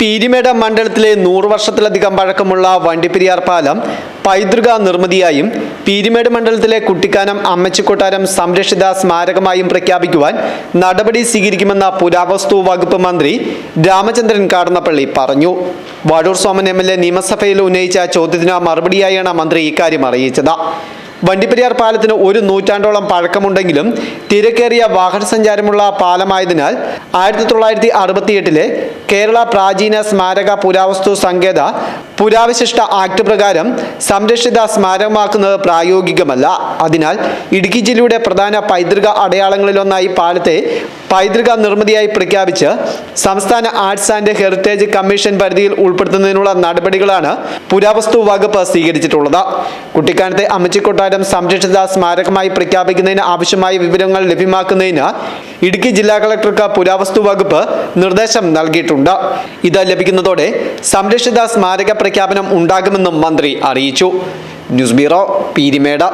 പീരിമേട് മണ്ഡലത്തിലെ നൂറ് വർഷത്തിലധികം പഴക്കമുള്ള വണ്ടിപ്പെരിയാർ പാലം പൈതൃക നിർമ്മിതിയായും പീരിമേട് മണ്ഡലത്തിലെ കുട്ടിക്കാനം അമ്മച്ചിക്കൊട്ടാരം സംരക്ഷിത സ്മാരകമായും പ്രഖ്യാപിക്കുവാൻ നടപടി സ്വീകരിക്കുമെന്ന പുരാവസ്തു വകുപ്പ് മന്ത്രി രാമചന്ദ്രൻ കാടന്നപ്പള്ളി പറഞ്ഞു. വാടൂർ സോമൻ എം നിയമസഭയിൽ ഉന്നയിച്ച ചോദ്യത്തിന് മറുപടിയായാണ് മന്ത്രി ഇക്കാര്യം അറിയിച്ചത്. വണ്ടിപ്പെരിയാർ പാലത്തിന് ഒരു നൂറ്റാണ്ടോളം പഴക്കമുണ്ടെങ്കിലും തിരക്കേറിയ വാഹന സഞ്ചാരമുള്ള പാലമായതിനാൽ ആയിരത്തി തൊള്ളായിരത്തി അറുപത്തിയെട്ടിലെ കേരള പ്രാചീന സ്മാരക പുരാവസ്തു സങ്കേത പുരാവശിഷ്ട ആക്ട് പ്രകാരം സംരക്ഷിത സ്മാരകമാക്കുന്നത് പ്രായോഗികമല്ല. അതിനാൽ ഇടുക്കി ജില്ലയുടെ പ്രധാന പൈതൃക അടയാളങ്ങളിലൊന്നായി പാലത്തെ പൈതൃക നിർമ്മിതിയായി പ്രഖ്യാപിച്ച് സംസ്ഥാന ആർട്സ് ആൻഡ് ഹെറിറ്റേജ് കമ്മീഷൻ പരിധിയിൽ ഉൾപ്പെടുത്തുന്നതിനുള്ള നടപടികളാണ് പുരാവസ്തു വകുപ്പ് സ്വീകരിച്ചിട്ടുള്ളത്. കുട്ടിക്കാനത്തെ അമ്മച്ചിക്കൊട്ടാരം സംരക്ഷിത സ്മാരകമായി പ്രഖ്യാപിക്കുന്നതിന് ആവശ്യമായ വിവരങ്ങൾ ലഭ്യമാക്കുന്നതിന് ഇടുക്കി ജില്ലാ കളക്ടർക്ക് പുരാവസ്തു വകുപ്പ് നിർദ്ദേശം നൽകിയിട്ടുണ്ട്. ഇത് ലഭിക്കുന്നതോടെ സംരക്ഷിത സ്മാരക പ്രഖ്യാപനം ഉണ്ടാകുമെന്നും മന്ത്രി അറിയിച്ചു. News bureau Peermade.